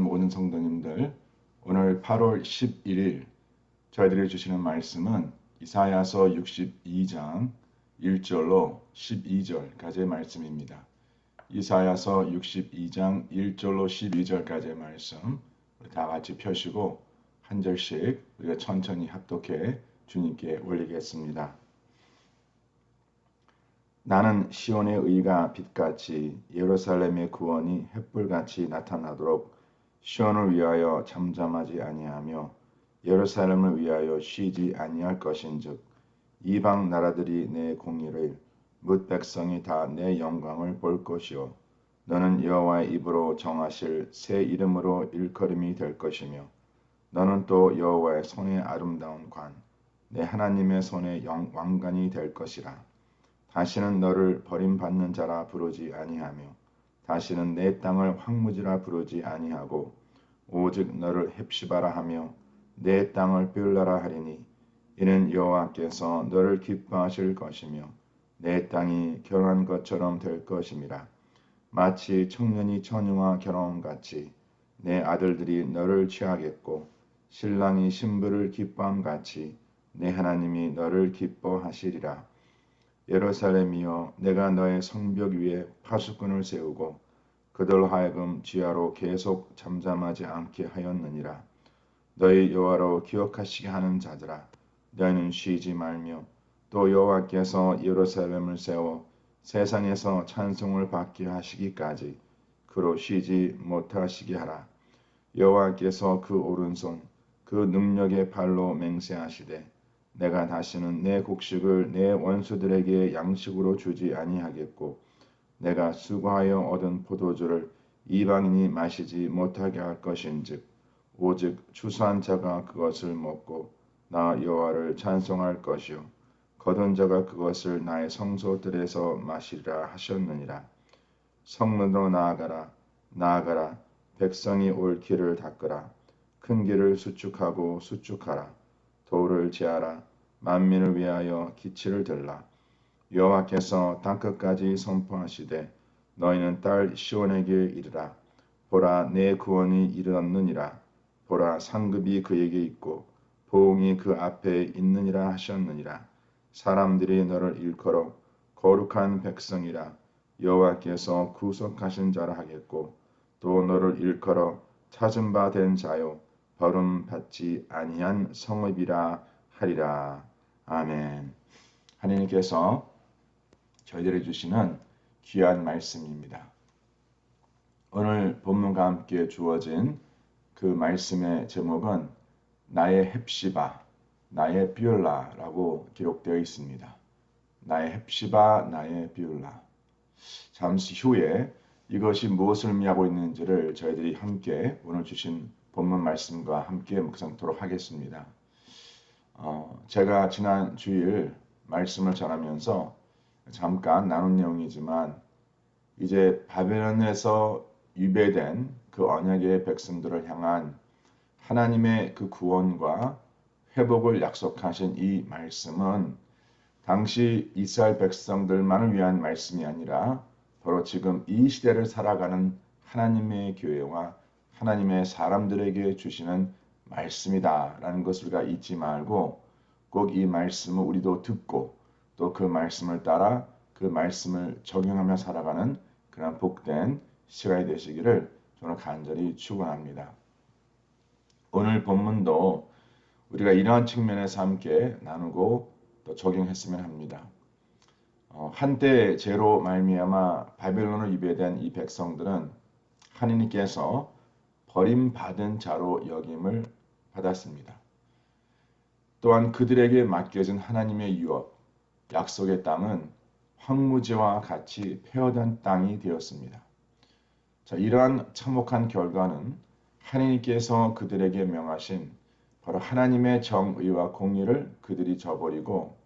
모든 성도님들, 오늘 8월 11일 저희들이 주시는 말씀은 이사야서 62장 1절로 12절까지의 말씀입니다. 이사야서 62장 1절로 12절까지의 말씀 우리 다 같이 펴시고 한 절씩 우리가 천천히 합독해 주님께 올리겠습니다. 나는 시온의 의가 빛같이 예루살렘의 구원이 햇불같이 나타나도록 시온을 위하여 잠잠하지 아니하며 예루살렘을 위하여 쉬지 아니할 것인즉 이방 나라들이 내 공의를 뭇 백성이 다 내 영광을 볼 것이요. 너는 여호와의 입으로 정하실 새 이름으로 일컬음이 될 것이며 너는 또 여호와의 손의 아름다운 관 내 하나님의 손의 영, 왕관이 될 것이라 다시는 너를 버림받는 자라 부르지 아니하며 다시는 내 땅을 황무지라 부르지 아니하고 오직 너를 헵시바라 하며 내 땅을 뷰라라 하리니 이는 여호와께서 너를 기뻐하실 것이며 내 땅이 결혼한 것처럼 될 것임이라. 마치 청년이 처녀와 결혼같이 내 아들들이 너를 취하겠고 신랑이 신부를 기뻐함 같이 내 하나님이 너를 기뻐하시리라 예루살렘이여 내가 너의 성벽 위에 파수꾼을 세우고 그들로 하여금 지하로 계속 잠잠하지 않게 하였느니라. 너희 여호와로 기억하시게 하는 자들아 너희는 쉬지 말며 또 여호와께서 예루살렘을 세워 세상에서 찬송을 받게 하시기까지 그로 쉬지 못하시게 하라. 여호와께서 그 오른손 그 능력의 발로 맹세하시되 내가 다시는 내 곡식을 내 원수들에게 양식으로 주지 아니하겠고 내가 수고하여 얻은 포도주를 이방인이 마시지 못하게 할 것인즉 오직 추수한 자가 그것을 먹고 나 여호와를 찬송할 것이요 거둔 자가 그것을 나의 성소들에서 마시리라 하셨느니라. 성문으로 나아가라 나아가라. 백성이 올 길을 닦으라. 큰 길을 수축하고 수축하라. 돌을 제하라 만민을 위하여 기치를 들라. 여호와께서 땅끝까지 선포하시되 너희는 딸 시온에게 이르라. 보라 내 구원이 이르렀느니라. 보라 상급이 그에게 있고 보응이 그 앞에 있느니라 하셨느니라. 사람들이 너를 일컬어 거룩한 백성이라. 여호와께서 구속하신 자라 하겠고 또 너를 일컬어 찾은 바 된 자요 벌음 받지 아니한 성읍이라 하리라. 아멘. 하나님께서 저희들이 주시는 귀한 말씀입니다. 오늘 본문과 함께 주어진 그 말씀의 제목은 나의 헵시바, 나의 비올라라고 기록되어 있습니다. 나의 헵시바, 나의 비올라. 잠시 후에 이것이 무엇을 의미하고 있는지를 저희들이 함께 오늘 주신 본문 말씀과 함께 묵상토록 하겠습니다. 어, 제가 지난 주일 말씀을 전하면서 잠깐 나눈 내용이지만 이제 바벨론에서 유배된 그 언약의 백성들을 향한 하나님의 그 구원과 회복을 약속하신 이 말씀은 당시 이스라엘 백성들만을 위한 말씀이 아니라 바로 지금 이 시대를 살아가는 하나님의 교회와 하나님의 사람들에게 주시는 말씀이다 라는 것을 우리가 잊지 말고 꼭 이 말씀을 우리도 듣고 또 그 말씀을 따라 그 말씀을 적용하며 살아가는 그런 복된 시간이 되시기를 저는 간절히 축원합니다. 오늘 본문도 우리가 이러한 측면에서 함께 나누고 또 적용했으면 합니다. 어, 한때 제로 말미암아 바벨론을 유배된 이 백성들은 하느님께서 버림받은 자로 여김을 받았습니다. 또한 그들에게 맡겨진 하나님의 유업, 약속의 땅은 황무지와 같이 폐허된 땅이 되었습니다. 자, 이러한 참혹한 결과는 하나님께서 그들에게 명하신 바로 하나님의 정의와 공의를 그들이 저버리고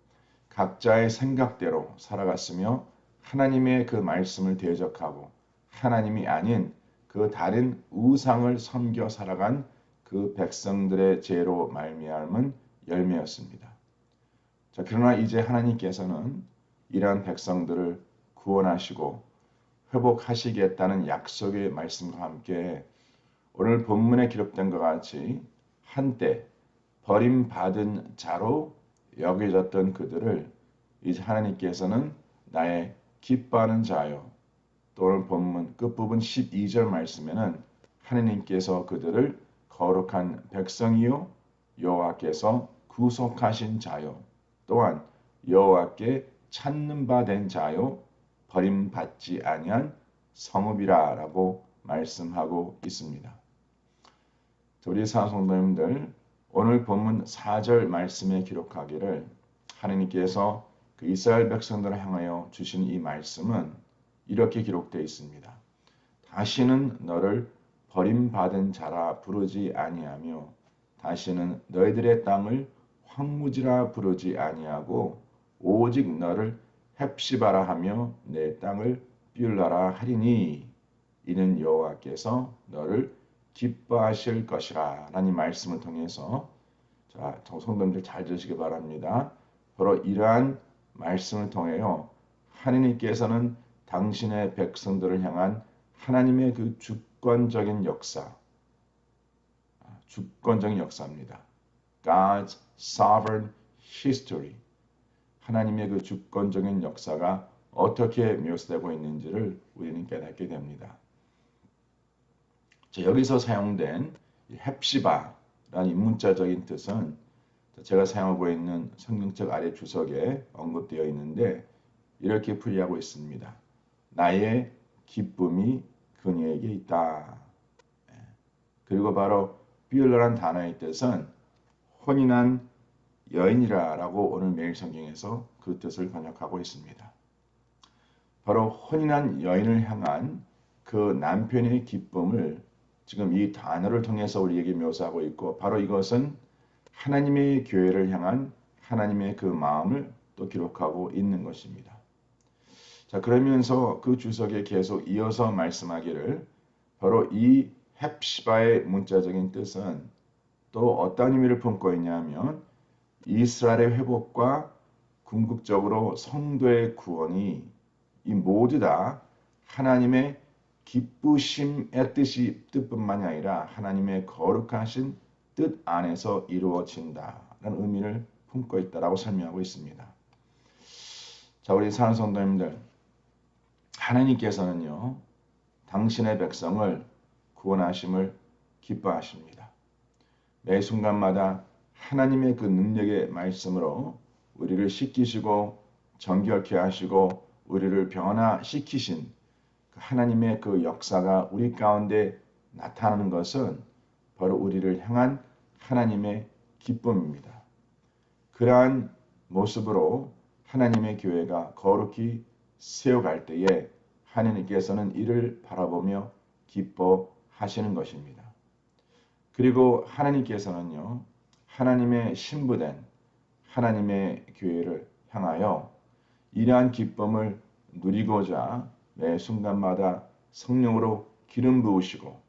각자의 생각대로 살아갔으며 하나님의 그 말씀을 대적하고 하나님이 아닌 그 다른 우상을 섬겨 살아간 그 백성들의 죄로 말미암은 열매였습니다. 자, 그러나 이제 하나님께서는 이러한 백성들을 구원하시고 회복하시겠다는 약속의 말씀과 함께 오늘 본문에 기록된 것 같이 한때 버림받은 자로 여겨졌던 그들을 이제 하나님께서는 나의 기뻐하는 자요. 또 오늘 본문 끝부분 12절 말씀에는 하나님께서 그들을 거룩한 백성이요 여호와께서 구속하신 자요 또한 여호와께 찾는 바 된 자요 버림받지 아니한 성읍이라라고 말씀하고 있습니다. 우리 사성도님들 오늘 본문 4절 말씀에 기록하기를 하나님께서 그 이스라엘 백성들을 향하여 주신 이 말씀은 이렇게 기록되어 있습니다. 다시는 너를 버림받은 자라 부르지 아니하며 다시는 너희들의 땅을 황무지라 부르지 아니하고 오직 너를 헵시바라 하며 내 땅을 비울라라 하리니 이는 여호와께서 너를 기뻐하실 것이라 라는 말씀을 통해서 자 성도님들 잘 들으시기 바랍니다. 바로 이러한 말씀을 통해요 하느님께서는 당신의 백성들을 향한 하나님의 그 주 권적인 역사, 주권적인 역사입니다. God's sovereign history. 하나님의 그 주권적인 역사가 어떻게 묘사되고 있는지를 우리는 깨닫게 됩니다. 자, 여기서 사용된 헵시바라는 이 문자적인 뜻은 제가 사용하고 있는 성경책 아래 주석에 언급되어 있는데 이렇게 풀이하고 있습니다. 나의 기쁨이 그녀에게 있다. 예. 그리고 바로 비올라란 단어의 뜻은 혼인한 여인이라라고 오늘 매일 성경에서 그 뜻을 번역하고 있습니다. 바로 혼인한 여인을 향한 그 남편의 기쁨을 지금 이 단어를 통해서 우리에게 묘사하고 있고 바로 이것은 하나님의 교회를 향한 하나님의 그 마음을 또 기록하고 있는 것입니다. 자, 그러면서 그 주석에 계속 이어서 말씀하기를 바로 이 헵시바의 문자적인 뜻은 또 어떤 의미를 품고 있냐면 이스라엘의 회복과 궁극적으로 성도의 구원이 이 모두 다 하나님의 기쁘심의 뜻이 뜻뿐만이 아니라 하나님의 거룩하신 뜻 안에서 이루어진다라는 의미를 품고 있다라고 설명하고 있습니다. 자, 우리 사는 성도님들 하나님께서는요, 당신의 백성을 구원하심을 기뻐하십니다. 매 순간마다 하나님의 그 능력의 말씀으로 우리를 씻기시고 정결케 하시고 우리를 변화시키신 그 하나님의 그 역사가 우리 가운데 나타나는 것은 바로 우리를 향한 하나님의 기쁨입니다. 그러한 모습으로 하나님의 교회가 거룩히 세워갈 때에 하나님께서는 이를 바라보며 기뻐하시는 것입니다. 그리고 하나님께서는요, 하나님의 신부된 하나님의 교회를 향하여 이러한 기쁨을 누리고자 매 순간마다 성령으로 기름 부으시고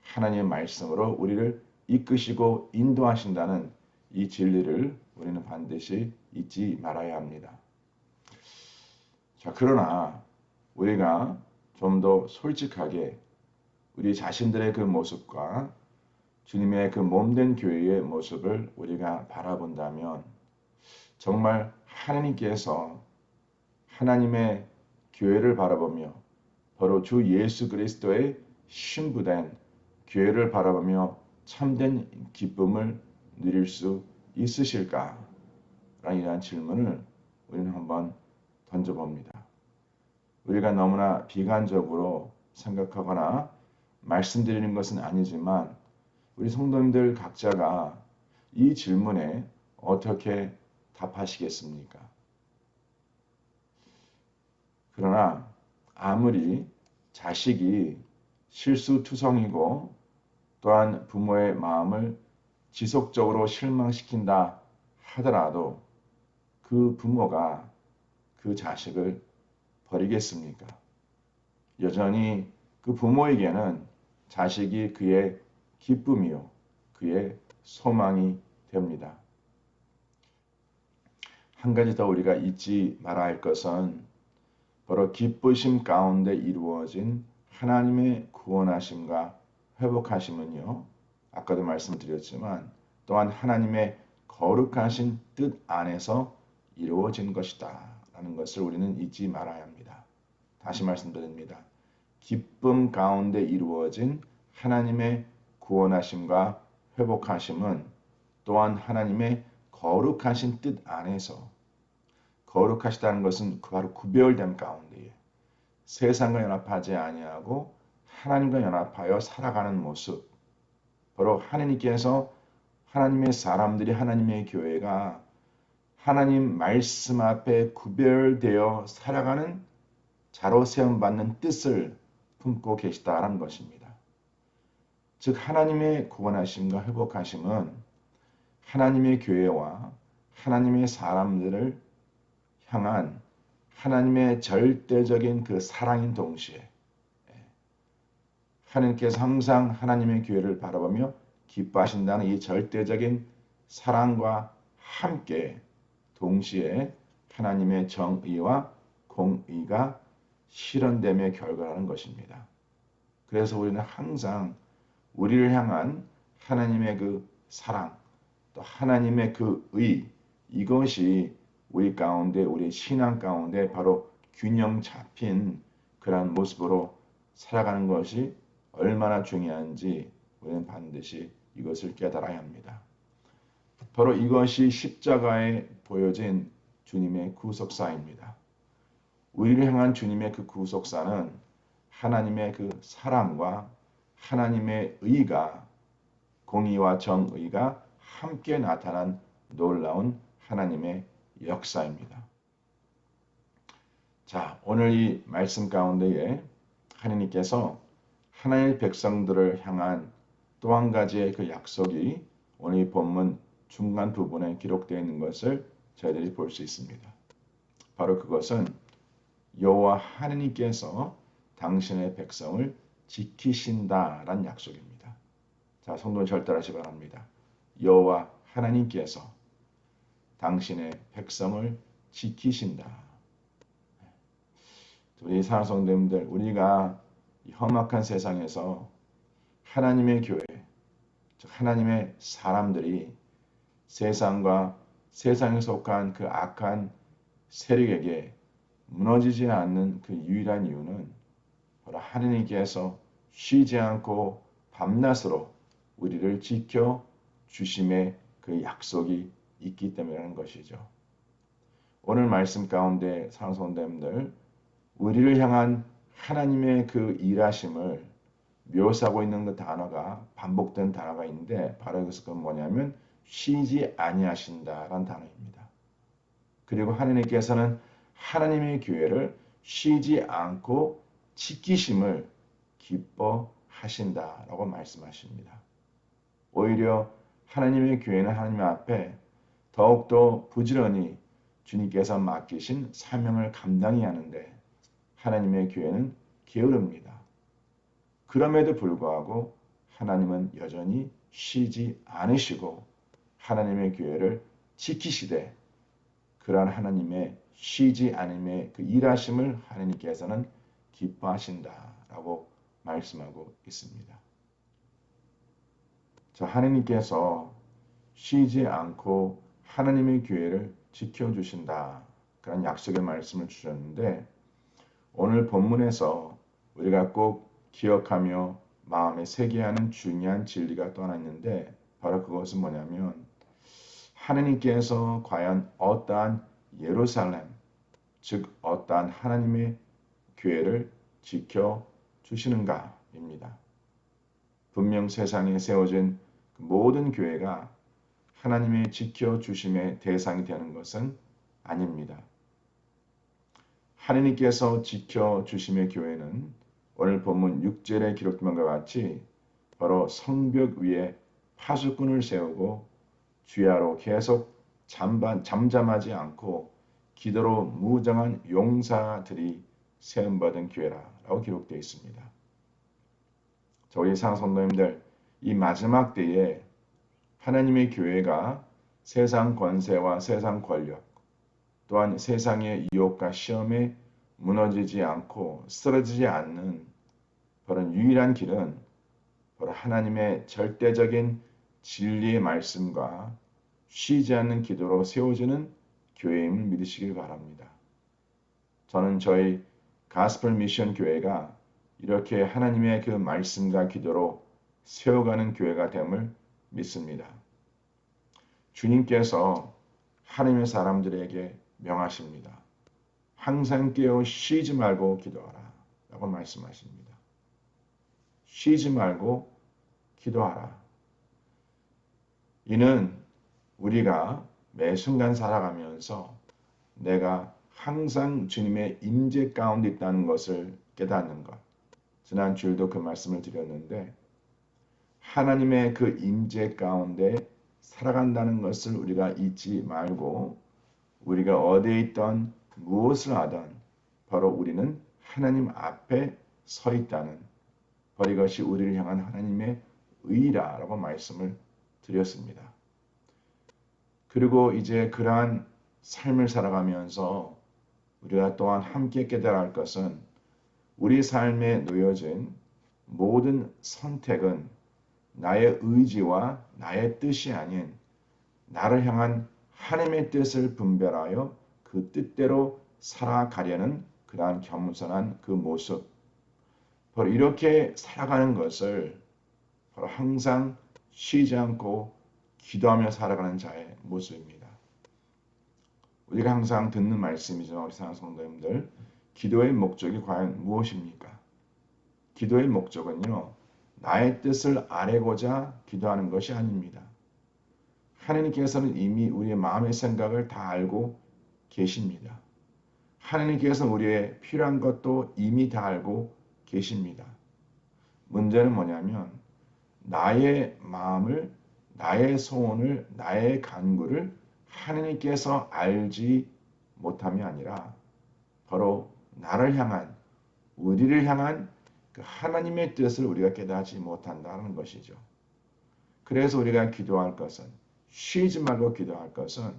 하나님의 말씀으로 우리를 이끄시고 인도하신다는 이 진리를 우리는 반드시 잊지 말아야 합니다. 자, 그러나 우리가 좀 더 솔직하게 우리 자신들의 그 모습과 주님의 그 몸된 교회의 모습을 우리가 바라본다면 정말 하나님께서 하나님의 교회를 바라보며 바로 주 예수 그리스도의 신부된 교회를 바라보며 참된 기쁨을 누릴 수 있으실까? 라는 질문을 우리는 한번 던져봅니다. 우리가 너무나 비관적으로 생각하거나 말씀드리는 것은 아니지만 우리 성도님들 각자가 이 질문에 어떻게 답하시겠습니까? 그러나 아무리 자식이 실수투성이고 또한 부모의 마음을 지속적으로 실망시킨다 하더라도 그 부모가 그 자식을 버리겠습니까? 여전히 그 부모에게는 자식이 그의 기쁨이요, 그의 소망이 됩니다. 한 가지 더 우리가 잊지 말아야 할 것은 바로 기쁘심 가운데 이루어진 하나님의 구원하심과 회복하심은요. 아까도 말씀드렸지만 또한 하나님의 거룩하신 뜻 안에서 이루어진 것이다. 라는 것을 우리는 잊지 말아야 합니다. 다시 말씀드립니다. 기쁨 가운데 이루어진 하나님의 구원하심과 회복하심은 또한 하나님의 거룩하신 뜻 안에서 거룩하시다는 것은 그 바로 구별됨 가운데에 세상과 연합하지 아니하고 하나님과 연합하여 살아가는 모습 바로 하나님께서 하나님의 사람들이 하나님의 교회가 하나님 말씀 앞에 구별되어 살아가는 자로 세움 받는 뜻을 품고 계시다라는 것입니다. 즉 하나님의 구원하심과 회복하심은 하나님의 교회와 하나님의 사람들을 향한 하나님의 절대적인 그 사랑인 동시에 예, 하나님께서 항상 하나님의 교회를 바라보며 기뻐하신다는 이 절대적인 사랑과 함께 동시에 하나님의 정의와 공의가 실현됨의 결과라는 것입니다. 그래서 우리는 항상 우리를 향한 하나님의 그 사랑, 또 하나님의 그 의, 이것이 우리 가운데, 우리 신앙 가운데 바로 균형 잡힌 그러한 모습으로 살아가는 것이 얼마나 중요한지 우리는 반드시 이것을 깨달아야 합니다. 바로 이것이 십자가에 보여진 주님의 구속사입니다. 우리를 향한 주님의 그 구속사는 하나님의 그 사랑과 하나님의 의가 공의와 정의가 함께 나타난 놀라운 하나님의 역사입니다. 자, 오늘 이 말씀 가운데에 하나님께서 하나님의 백성들을 향한 또 한 가지의 그 약속이 오늘 이 본문 중간 부분에 기록되어 있는 것을 저희들이 볼 수 있습니다. 바로 그것은 여호와 하나님께서 당신의 백성을 지키신다란 약속입니다. 자, 성도 절대하시 바랍니다. 여호와 하나님께서 당신의 백성을 지키신다. 우리 사랑 성도님들, 우리가 험악한 세상에서 하나님의 교회, 즉 하나님의 사람들이 세상과 세상에 속한 그 악한 세력에게 무너지지 않는 그 유일한 이유는 바로 하느님께서 쉬지 않고 밤낮으로 우리를 지켜 주심의 그 약속이 있기 때문이라는 것이죠. 오늘 말씀 가운데 상손됨들 우리를 향한 하나님의 그 일하심을 묘사하고 있는 그 단어가 반복된 단어가 있는데 바로 그것은 뭐냐면 쉬지 아니하신다라는 단어입니다. 그리고 하나님께서는 하나님의 교회를 쉬지 않고 지키심을 기뻐하신다라고 말씀하십니다. 오히려 하나님의 교회는 하나님 앞에 더욱더 부지런히 주님께서 맡기신 사명을 감당해야 하는데 하나님의 교회는 게으릅니다. 그럼에도 불구하고 하나님은 여전히 쉬지 않으시고 하나님의 교회를 지키시되 그러한 하나님의 쉬지 않음의 그 일하심을 하나님께서는 기뻐하신다라고 말씀하고 있습니다. 자, 하나님께서 쉬지 않고 하나님의 교회를 지켜주신다. 그런 약속의 말씀을 주셨는데 오늘 본문에서 우리가 꼭 기억하며 마음에 새겨야 하는 중요한 진리가 또 하나 있는데 바로 그것은 뭐냐면 하느님께서 과연 어떠한 예루살렘, 즉 어떠한 하나님의 교회를 지켜 주시는가입니다. 분명 세상에 세워진 그 모든 교회가 하나님의 지켜 주심의 대상이 되는 것은 아닙니다. 하느님께서 지켜 주심의 교회는 오늘 본문 6절에 기록된 것과 같이 바로 성벽 위에 파수꾼을 세우고 주야로 계속 잠반, 잠잠하지 않고 기도로 무장한 용사들이 세움받은 교회라고 기록되어 있습니다. 저희 상성도님들 이 마지막 때에 하나님의 교회가 세상 권세와 세상 권력 또한 세상의 유혹과 시험에 무너지지 않고 쓰러지지 않는 그런 유일한 길은 바로 하나님의 절대적인 진리의 말씀과 쉬지 않는 기도로 세워지는 교회임을 믿으시길 바랍니다. 저는 저희 가스펠 미션 교회가 이렇게 하나님의 그 말씀과 기도로 세워가는 교회가 됨을 믿습니다. 주님께서 하나님의 사람들에게 명하십니다. 항상 깨어 쉬지 말고 기도하라. 라고 말씀하십니다. 쉬지 말고 기도하라. 이는 우리가 매 순간 살아가면서 내가 항상 주님의 임재 가운데 있다는 것을 깨닫는 것. 지난 주일도 그 말씀을 드렸는데 하나님의 그 임재 가운데 살아간다는 것을 우리가 잊지 말고 우리가 어디에 있던 무엇을 하던 바로 우리는 하나님 앞에 서 있다는 바로 이것이 우리를 향한 하나님의 의라라고 말씀을 드렸습니다. 그리고 이제 그러한 삶을 살아가면서 우리가 또한 함께 깨달아 할 것은 우리 삶에 놓여진 모든 선택은 나의 의지와 나의 뜻이 아닌 나를 향한 하나님의 뜻을 분별하여 그 뜻대로 살아가려는 그러한 겸손한 그 모습. 바로 이렇게 살아가는 것을 바로 항상 쉬지 않고 기도하며 살아가는 자의 모습입니다. 우리가 항상 듣는 말씀이죠. 우리 사랑 성도님들. 기도의 목적이 과연 무엇입니까? 기도의 목적은요. 나의 뜻을 아뢰고자 기도하는 것이 아닙니다. 하나님께서는 이미 우리의 마음의 생각을 다 알고 계십니다. 하나님께서 우리의 필요한 것도 이미 다 알고 계십니다. 문제는 뭐냐면 나의 마음을 나의 소원을 나의 간구를 하나님께서 알지 못함이 아니라 바로 나를 향한 우리를 향한 그 하나님의 뜻을 우리가 깨닫지 못한다는 것이죠. 그래서 우리가 기도할 것은 쉬지 말고 기도할 것은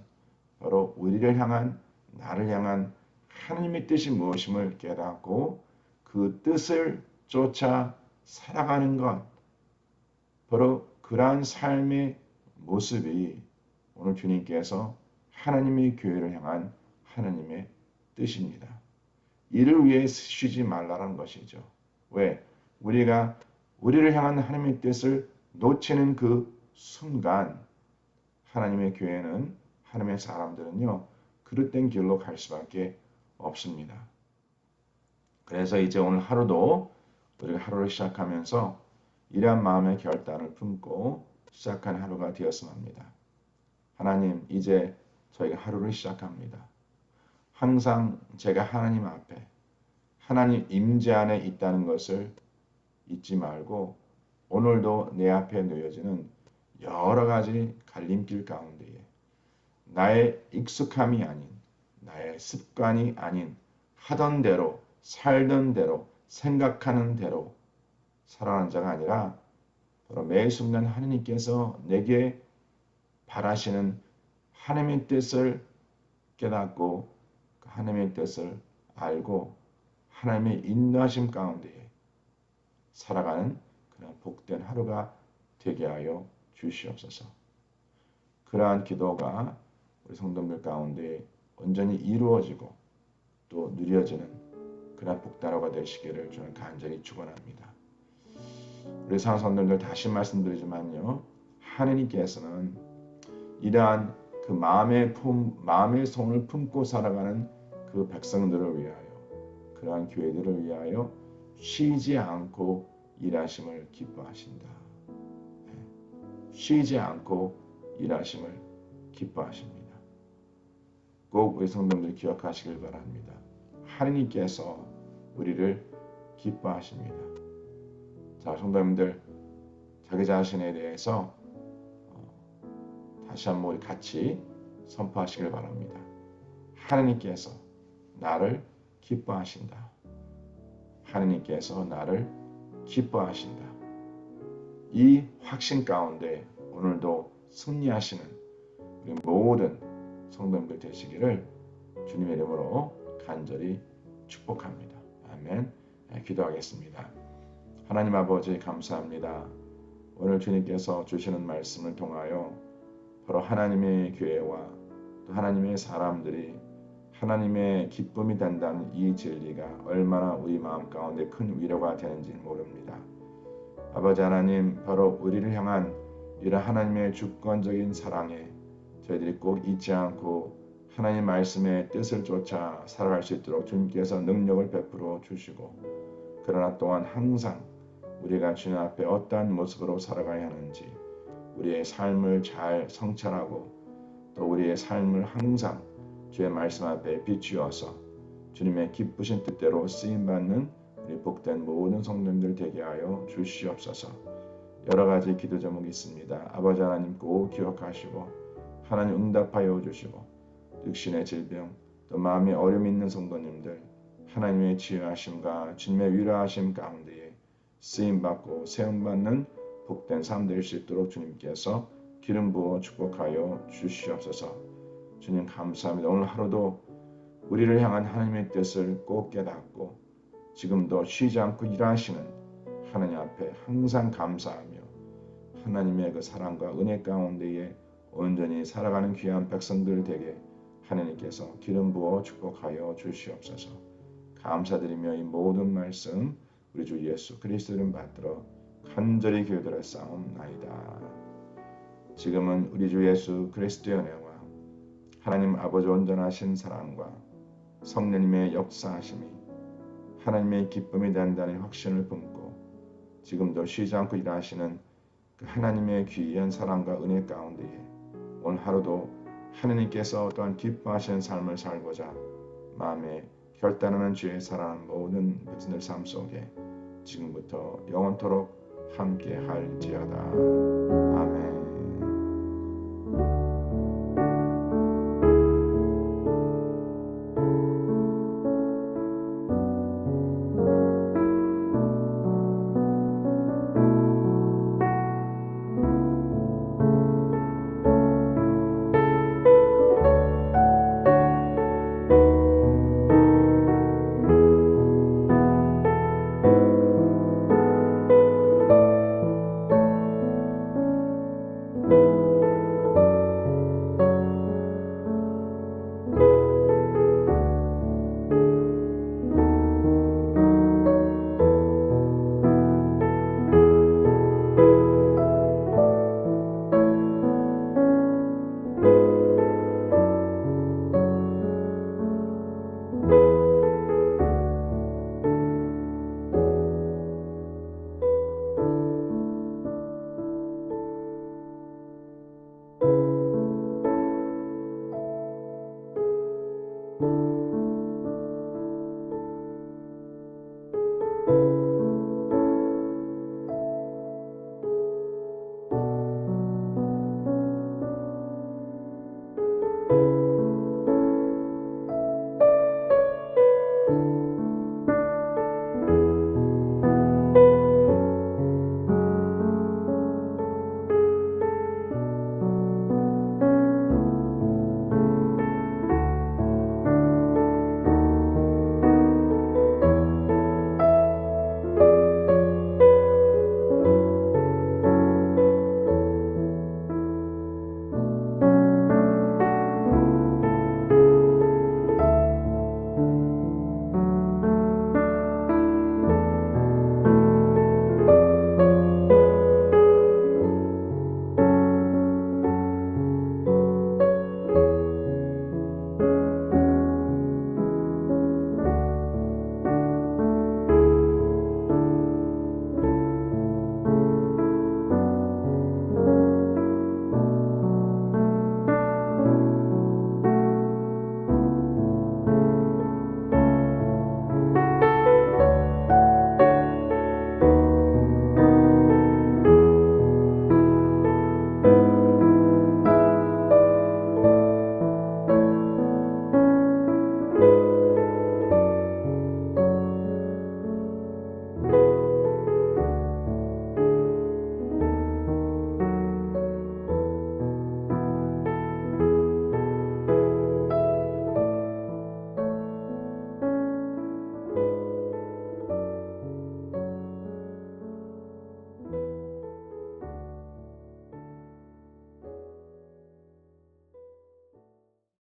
바로 우리를 향한 나를 향한 하나님의 뜻이 무엇임을 깨닫고 그 뜻을 쫓아 살아가는 것 바로 그러한 삶의 모습이 오늘 주님께서 하나님의 교회를 향한 하나님의 뜻입니다. 이를 위해 쉬지 말라는 것이죠. 왜? 우리가 우리를 향한 하나님의 뜻을 놓치는 그 순간 하나님의 교회는 하나님의 사람들은요 그릇된 길로 갈 수밖에 없습니다. 그래서 이제 오늘 하루도 우리가 하루를 시작하면서 이러한 마음의 결단을 품고 시작한 하루가 되었으면 합니다. 하나님 이제 저희가 하루를 시작합니다. 항상 제가 하나님 앞에 하나님 임재 안에 있다는 것을 잊지 말고 오늘도 내 앞에 놓여지는 여러 가지 갈림길 가운데에 나의 익숙함이 아닌 나의 습관이 아닌 하던 대로 살던 대로 생각하는 대로 살아가는 자가 아니라 바로 매 순간 하느님께서 내게 바라시는 하나님의 뜻을 깨닫고 그 하나님의 뜻을 알고 하나님의 인도하심 가운데 살아가는 그런 복된 하루가 되게 하여 주시옵소서. 그러한 기도가 우리 성도들 가운데 온전히 이루어지고 또 누려지는 그런 복다로가 되시기를 저는 간절히 축원합니다. 우리 사성도들 다시 말씀드리지만요. 하느님께서는 이러한 그 마음의 품, 마음의 손을 품고 살아가는 그 백성들을 위하여 그러한 교회들을 위하여 쉬지 않고 일하심을 기뻐하신다. 네. 쉬지 않고 일하심을 기뻐하십니다. 꼭 우리 성도들 기억하시길 바랍니다. 하느님께서 우리를 기뻐하십니다. 자, 성도님들 자기 자신에 대해서 어, 다시 한번 같이 선포하시길 바랍니다. 하느님께서 나를 기뻐하신다. 하느님께서 나를 기뻐하신다. 이 확신 가운데 오늘도 승리하시는 우리 모든 성도님들 되시기를 주님의 이름으로 간절히 축복합니다. 아멘. 네, 기도하겠습니다. 하나님 아버지 감사합니다. 오늘 주님께서 주시는 말씀을 통하여 바로 하나님의 교회와 또 하나님의 사람들이 하나님의 기쁨이 된다는 이 진리가 얼마나 우리 마음 가운데 큰 위로가 되는지 모릅니다. 아버지 하나님, 바로 우리를 향한 이런 하나님의 주권적인 사랑에 저희들이 꼭 잊지 않고 하나님 말씀의 뜻을 쫓아 살아갈 수 있도록 주님께서 능력을 베풀어 주시고 그러나 또한 항상 우리가 주님 앞에 어떠한 모습으로 살아가야 하는지 우리의 삶을 잘 성찰하고 또 우리의 삶을 항상 주의 말씀 앞에 비추어서 주님의 기쁘신 뜻대로 쓰임 받는 우리 복된 모든 성도님들 되게 하여 주시옵소서. 여러 가지 기도 제목이 있습니다. 아버지 하나님 꼭 기억하시고 하나님 응답하여 주시고 육신의 질병 또 마음에 어려움 있는 성도님들 하나님의 지혜하심과 주님의 위로하심 가운데에 쓰임 받고 세움 받는 복된 삶 될 수 있도록 주님께서 기름 부어 축복하여 주시옵소서. 주님 감사합니다. 오늘 하루도 우리를 향한 하나님의 뜻을 꼭 깨닫고 지금도 쉬지 않고 일하시는 하나님 앞에 항상 감사하며 하나님의 그 사랑과 은혜 가운데에 온전히 살아가는 귀한 백성들 되게 하나님께서 기름 부어 축복하여 주시옵소서. 감사드리며 이 모든 말씀 우리 주 예수 그리스도 이름 받들어 간절히 기도드려 싸움나이다. 지금은 우리 주 예수 그리스도의 은혜와 하나님 아버지 온전하신 사랑과 성령님의 역사하심이 하나님의 기쁨이 된다는 확신을 품고 지금도 쉬지 않고 일하시는 그 하나님의 귀한 사랑과 은혜 가운데에 오늘 하루도 하나님께서 또한 기뻐하시는 삶을 살고자 마음에 결단하는 주의 사랑하는 모든 백성들 삶 속에 지금부터 영원토록 함께 할지어다. 아멘.